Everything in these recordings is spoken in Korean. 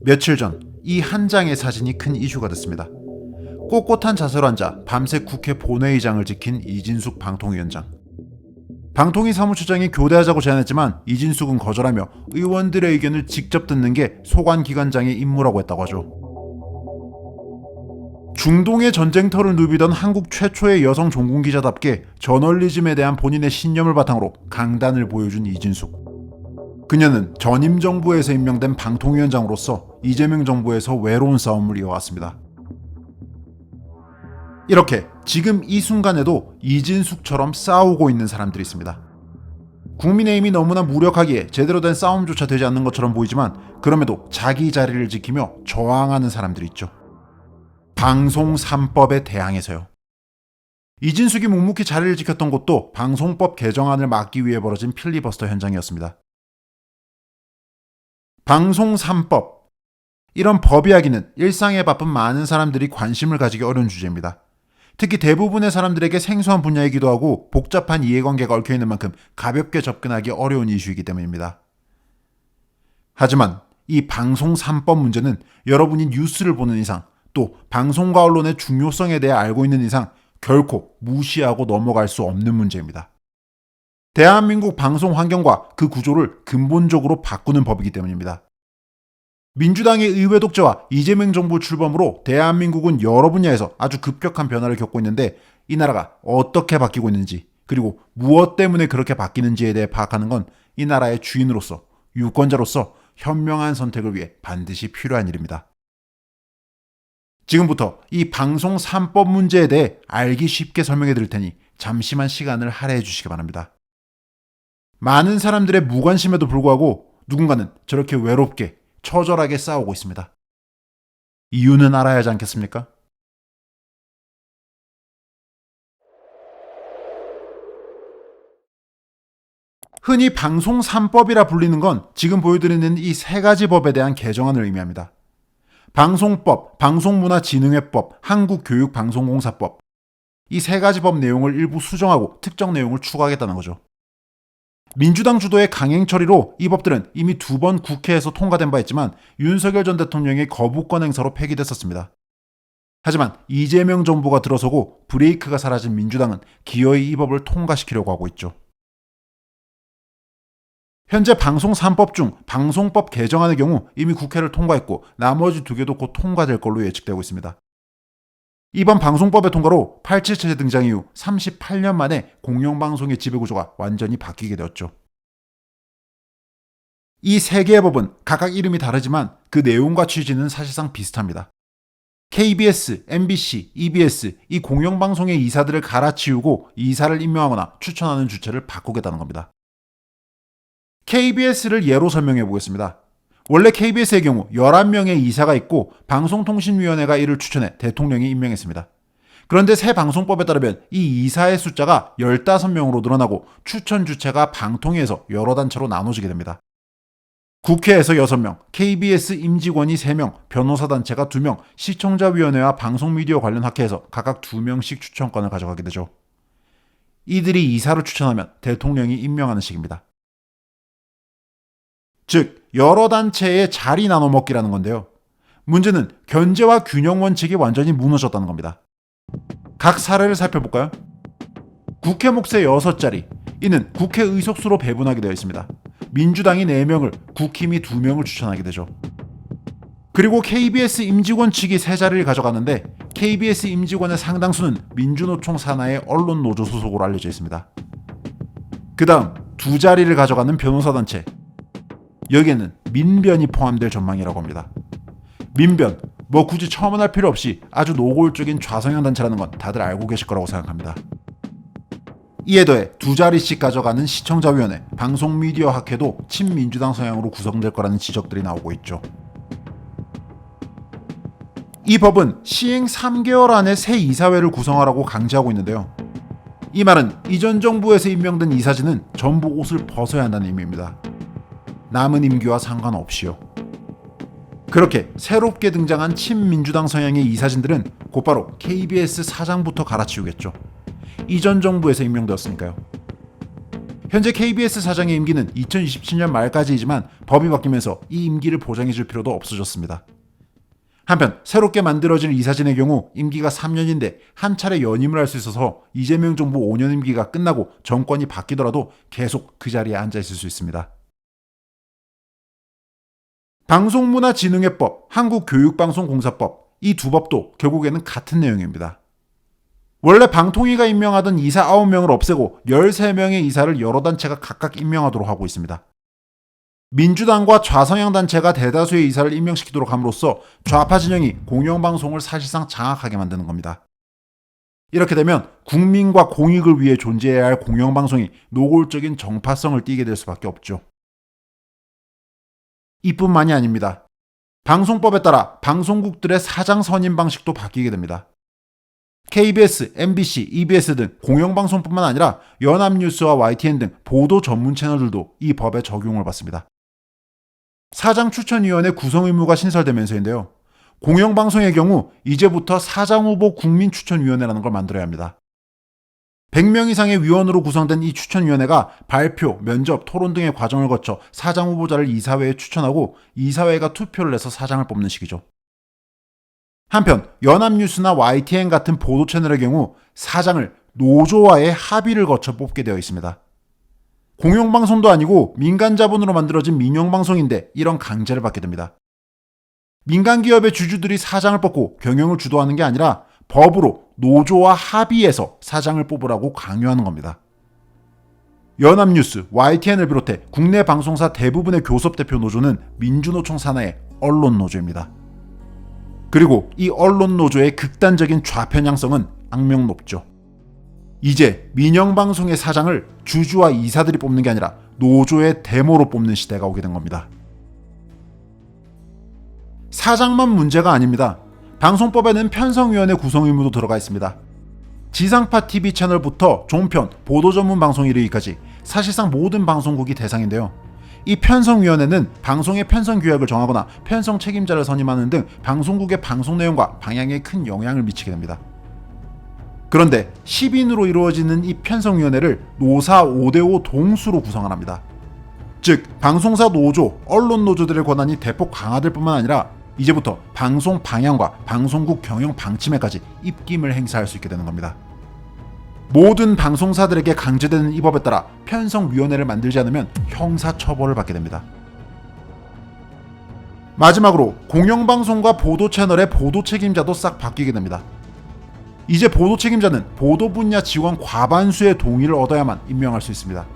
며칠 전 이 한 장의 사진이 큰 이슈가 됐습니다. 꼿꼿한 자세로 앉아 밤새 국회 본회의장을 지킨 이진숙 방통위원장. 방통위 사무처장이 교대하자고 제안했지만 이진숙은 거절하며 의원들의 의견을 직접 듣는 게 소관기관장의 임무라고 했다고 하죠. 중동의 전쟁터를 누비던 한국 최초의 여성 종군 기자답게 저널리즘에 대한 본인의 신념을 바탕으로 강단을 보여준 이진숙. 그녀는 전임 정부에서 임명된 방통위원장으로서 이재명 정부에서 외로운 싸움을 이어왔습니다. 이렇게 지금 이 순간에도 이진숙처럼 싸우고 있는 사람들이 있습니다. 국민의힘이 너무나 무력하기에 제대로 된 싸움조차 되지 않는 것처럼 보이지만 그럼에도 자기 자리를 지키며 저항하는 사람들이 있죠. 방송 3법에 대항해서요. 이진숙이 묵묵히 자리를 지켰던 곳도 방송법 개정안을 막기 위해 벌어진 필리버스터 현장이었습니다. 방송 3법. 이런 법 이야기는 일상에 바쁜 많은 사람들이 관심을 가지기 어려운 주제입니다. 특히 대부분의 사람들에게 생소한 분야이기도 하고 복잡한 이해관계가 얽혀 있는 만큼 가볍게 접근하기 어려운 이슈이기 때문입니다. 하지만 이 방송 3법 문제는 여러분이 뉴스를 보는 이상 또 방송과 언론의 중요성에 대해 알고 있는 이상 결코 무시하고 넘어갈 수 없는 문제입니다. 대한민국 방송 환경과 그 구조를 근본적으로 바꾸는 법이기 때문입니다. 민주당의 의회 독재와 이재명 정부 출범으로 대한민국은 여러 분야에서 아주 급격한 변화를 겪고 있는데 이 나라가 어떻게 바뀌고 있는지 그리고 무엇 때문에 그렇게 바뀌는지에 대해 파악하는 건 이 나라의 주인으로서 유권자로서 현명한 선택을 위해 반드시 필요한 일입니다. 지금부터 이 방송 3법 문제에 대해 알기 쉽게 설명해 드릴 테니 잠시만 시간을 할애해 주시기 바랍니다. 많은 사람들의 무관심에도 불구하고 누군가는 저렇게 외롭게 처절하게 싸우고 있습니다. 이유는 알아야 하지 않겠습니까? 흔히 방송 3법이라 불리는 건 지금 보여드리는 이 세 가지 법에 대한 개정안을 의미합니다. 방송법, 방송문화진흥회법, 한국교육방송공사법. 이 세 가지 법 내용을 일부 수정하고 특정 내용을 추가하겠다는 거죠. 민주당 주도의 강행 처리로 이 법들은 이미 두 번 국회에서 통과된 바 있지만 윤석열 전 대통령의 거부권 행사로 폐기됐었습니다. 하지만 이재명 정부가 들어서고 브레이크가 사라진 민주당은 기어이 이 법을 통과시키려고 하고 있죠. 현재 방송 3법 중 방송법 개정안의 경우 이미 국회를 통과했고 나머지 두 개도 곧 통과될 걸로 예측되고 있습니다. 이번 방송법의 통과로 87체제 등장 이후 38년 만에 공영방송의 지배구조가 완전히 바뀌게 되었죠. 이 세 개의 법은 각각 이름이 다르지만 그 내용과 취지는 사실상 비슷합니다. KBS, MBC, EBS 이 공영방송의 이사들을 갈아치우고 이사를 임명하거나 추천하는 주체를 바꾸겠다는 겁니다. KBS를 예로 설명해 보겠습니다. 원래 KBS의 경우 11명의 이사가 있고 방송통신위원회가 이를 추천해 대통령이 임명했습니다. 그런데 새 방송법에 따르면 이 이사의 숫자가 15명으로 늘어나고 추천 주체가 방통위에서 여러 단체로 나눠지게 됩니다. 국회에서 6명, KBS 임직원이 3명, 변호사 단체가 2명, 시청자위원회와 방송미디어 관련 학회에서 각각 2명씩 추천권을 가져가게 되죠. 이들이 이사를 추천하면 대통령이 임명하는 식입니다. 즉 여러 단체의 자리 나눠 먹기라는 건데요. 문제는 견제와 균형 원칙이 완전히 무너졌다는 겁니다. 각 사례를 살펴볼까요? 국회 몫의 6자리 이는 국회 의석수로 배분하게 되어 있습니다. 민주당이 4명을 국힘이 2명을 추천하게 되죠. 그리고 KBS 임직원 측이 3자리를 가져가는데 KBS 임직원의 상당수는 민주노총 산하의 언론노조 소속으로 알려져 있습니다. 그 다음 두 자리를 가져가는 변호사단체 여기에는 민변이 포함될 전망이라고 합니다. 민변, 뭐 굳이 첨언할 필요 없이 아주 노골적인 좌성향 단체라는 건 다들 알고 계실 거라고 생각합니다. 이에 더해 두 자리씩 가져가는 시청자위원회, 방송미디어 학회도 친민주당 성향으로 구성될 거라는 지적들이 나오고 있죠. 이 법은 시행 3개월 안에 새 이사회를 구성하라고 강제하고 있는데요. 이 말은 이전 정부에서 임명된 이사진은 전부 옷을 벗어야 한다는 의미입니다. 남은 임기와 상관없이요. 그렇게 새롭게 등장한 친민주당 성향의 이 사진들은 곧바로 KBS 사장부터 갈아치우겠죠. 이전 정부에서 임명되었으니까요. 현재 KBS 사장의 임기는 2027년 말까지이지만 법이 바뀌면서 이 임기를 보장해줄 필요도 없어졌습니다. 한편 새롭게 만들어질 이사진의 경우 임기가 3년인데 한 차례 연임을 할 수 있어서 이재명 정부 5년 임기가 끝나고 정권이 바뀌더라도 계속 그 자리에 앉아 있을 수 있습니다. 방송문화진흥회법, 한국교육방송공사법 이 두 법도 결국에는 같은 내용입니다. 원래 방통위가 임명하던 이사 9명을 없애고 13명의 이사를 여러 단체가 각각 임명하도록 하고 있습니다. 민주당과 좌성향 단체가 대다수의 이사를 임명시키도록 함으로써 좌파 진영이 공영방송을 사실상 장악하게 만드는 겁니다. 이렇게 되면 국민과 공익을 위해 존재해야 할 공영방송이 노골적인 정파성을 띠게 될 수밖에 없죠. 이뿐만이 아닙니다. 방송법에 따라 방송국들의 사장 선임 방식도 바뀌게 됩니다. KBS, MBC, EBS 등 공영방송뿐만 아니라 연합뉴스와 YTN 등 보도 전문 채널들도 이 법에 적용을 받습니다. 사장 추천위원회 구성 의무가 신설되면서인데요. 공영방송의 경우 이제부터 사장 후보 국민추천위원회라는 걸 만들어야 합니다. 100명 이상의 위원으로 구성된 이 추천위원회가 발표, 면접, 토론 등의 과정을 거쳐 사장 후보자를 이사회에 추천하고 이사회가 투표를 해서 사장을 뽑는 식이죠. 한편 연합뉴스나 YTN 같은 보도 채널의 경우 사장을 노조와의 합의를 거쳐 뽑게 되어 있습니다. 공영방송도 아니고 민간 자본으로 만들어진 민영방송인데 이런 강제를 받게 됩니다. 민간 기업의 주주들이 사장을 뽑고 경영을 주도하는 게 아니라 법으로 노조와 합의해서 사장을 뽑으라고 강요하는 겁니다. 연합뉴스, YTN을 비롯해 국내 방송사 대부분의 교섭 대표 노조는 민주노총 산하의 언론노조입니다. 그리고 이 언론노조의 극단적인 좌편향성은 악명 높죠. 이제 민영방송의 사장을 주주와 이사들이 뽑는 게 아니라 노조의 데모로 뽑는 시대가 오게 된 겁니다. 사장만 문제가 아닙니다. 방송법에는 편성위원회 구성 의무도 들어가 있습니다. 지상파 TV 채널부터 종편, 보도 전문 방송 이르기까지 사실상 모든 방송국이 대상인데요. 이 편성위원회는 방송의 편성 규약을 정하거나 편성 책임자를 선임하는 등 방송국의 방송 내용과 방향에 큰 영향을 미치게 됩니다. 그런데 10인으로 이루어지는 이 편성위원회를 노사 5대5 동수로 구성을 합니다. 즉, 방송사 노조, 언론 노조들의 권한이 대폭 강화될 뿐만 아니라 이제부터 방송 방향과 방송국 경영 방침에까지 입김을 행사할 수 있게 되는 겁니다. 모든 방송사들에게 강제되는 이 법에 따라 편성위원회를 만들지 않으면 형사처벌을 받게 됩니다. 마지막으로 공영방송과 보도 채널의 보도 책임자도 싹 바뀌게 됩니다. 이제 보도 책임자는 보도 분야 직원 과반수의 동의를 얻어야만 임명할 수 있습니다.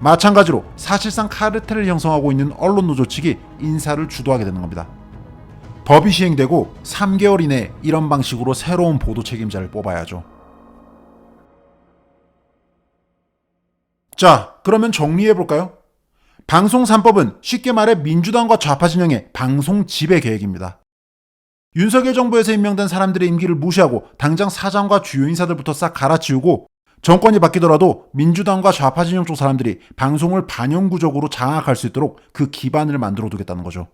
마찬가지로 사실상 카르텔을 형성하고 있는 언론 노조 측이 인사를 주도하게 되는 겁니다. 법이 시행되고 3개월 이내에 이런 방식으로 새로운 보도 책임자를 뽑아야죠. 자, 그러면 정리해 볼까요? 방송 3법은 쉽게 말해 민주당과 좌파 진영의 방송 지배 계획입니다. 윤석열 정부에서 임명된 사람들의 임기를 무시하고 당장 사장과 주요 인사들부터 싹 갈아치우고 정권이 바뀌더라도 민주당과 좌파 진영 쪽 사람들이 방송을 반영구적으로 장악할 수 있도록 그 기반을 만들어 두겠다는 거죠.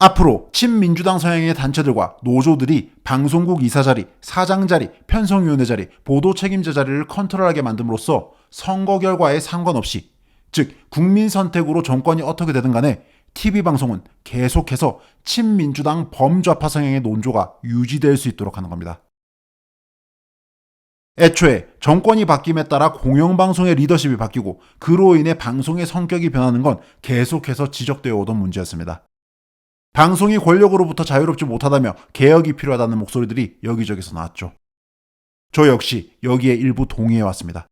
앞으로 친민주당 성향의 단체들과 노조들이 방송국 이사 자리, 사장 자리, 편성위원회 자리, 보도 책임자 자리를 컨트롤하게 만듦으로써 선거 결과에 상관없이 즉 국민 선택으로 정권이 어떻게 되든 간에 TV 방송은 계속해서 친민주당 범좌파 성향의 논조가 유지될 수 있도록 하는 겁니다. 애초에 정권이 바뀜에 따라 공영방송의 리더십이 바뀌고 그로 인해 방송의 성격이 변하는 건 계속해서 지적되어 오던 문제였습니다. 방송이 권력으로부터 자유롭지 못하다며 개혁이 필요하다는 목소리들이 여기저기서 나왔죠. 저 역시 여기에 일부 동의해 왔습니다.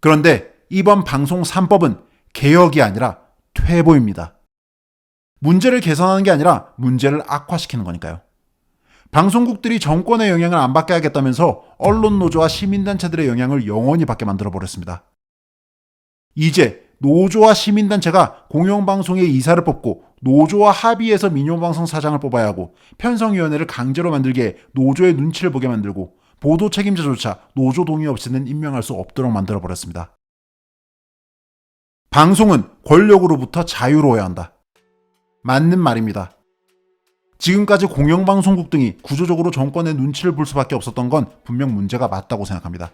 그런데 이번 방송 3법은 개혁이 아니라 퇴보입니다. 문제를 개선하는 게 아니라 문제를 악화시키는 거니까요. 방송국들이 정권의 영향을 안 받게 하겠다면서 언론 노조와 시민단체들의 영향을 영원히 받게 만들어 버렸습니다. 이제 노조와 시민단체가 공영방송의 이사를 뽑고 노조와 합의해서 민영방송 사장을 뽑아야 하고 편성위원회를 강제로 만들게 노조의 눈치를 보게 만들고 보도 책임자조차 노조 동의 없이는 임명할 수 없도록 만들어 버렸습니다. 방송은 권력으로부터 자유로워야 한다. 맞는 말입니다. 지금까지 공영방송국 등이 구조적으로 정권의 눈치를 볼 수밖에 없었던 건 분명 문제가 맞다고 생각합니다.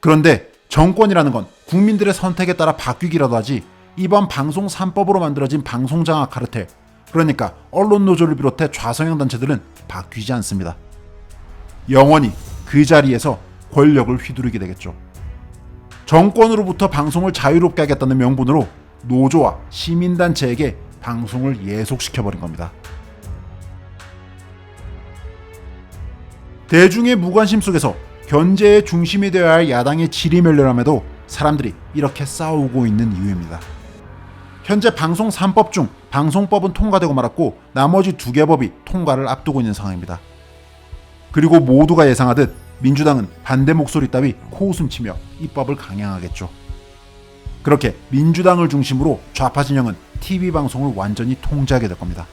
그런데 정권이라는 건 국민들의 선택에 따라 바뀌기라도 하지 이번 방송 3법으로 만들어진 방송장악 카르텔 그러니까 언론 노조를 비롯해 좌성향 단체들은 바뀌지 않습니다. 영원히 그 자리에서 권력을 휘두르게 되겠죠. 정권으로부터 방송을 자유롭게 하겠다는 명분으로 노조와 시민단체에게 방송을 예속시켜버린 겁니다. 대중의 무관심 속에서 견제의 중심이 되어야 할 야당의 지리멸렬함에도 사람들이 이렇게 싸우고 있는 이유입니다. 현재 방송 3법 중 방송법은 통과되고 말았고 나머지 두 개 법이 통과를 앞두고 있는 상황입니다. 그리고 모두가 예상하듯 민주당은 반대 목소리 따위 코웃음 치며 입법을 강행하겠죠. 그렇게 민주당을 중심으로 좌파 진영은 TV 방송을 완전히 통제하게 될 겁니다.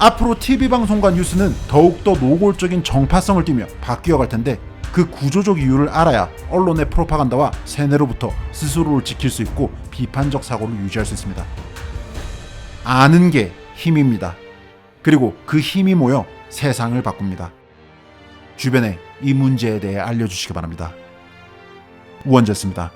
앞으로 TV 방송과 뉴스는 더욱더 노골적인 정파성을 띠며 바뀌어 갈 텐데 그 구조적 이유를 알아야 언론의 프로파간다와 세뇌로부터 스스로를 지킬 수 있고 비판적 사고를 유지할 수 있습니다. 아는 게 힘입니다. 그리고 그 힘이 모여 세상을 바꿉니다. 주변에 이 문제에 대해 알려주시기 바랍니다. 우원재였습니다.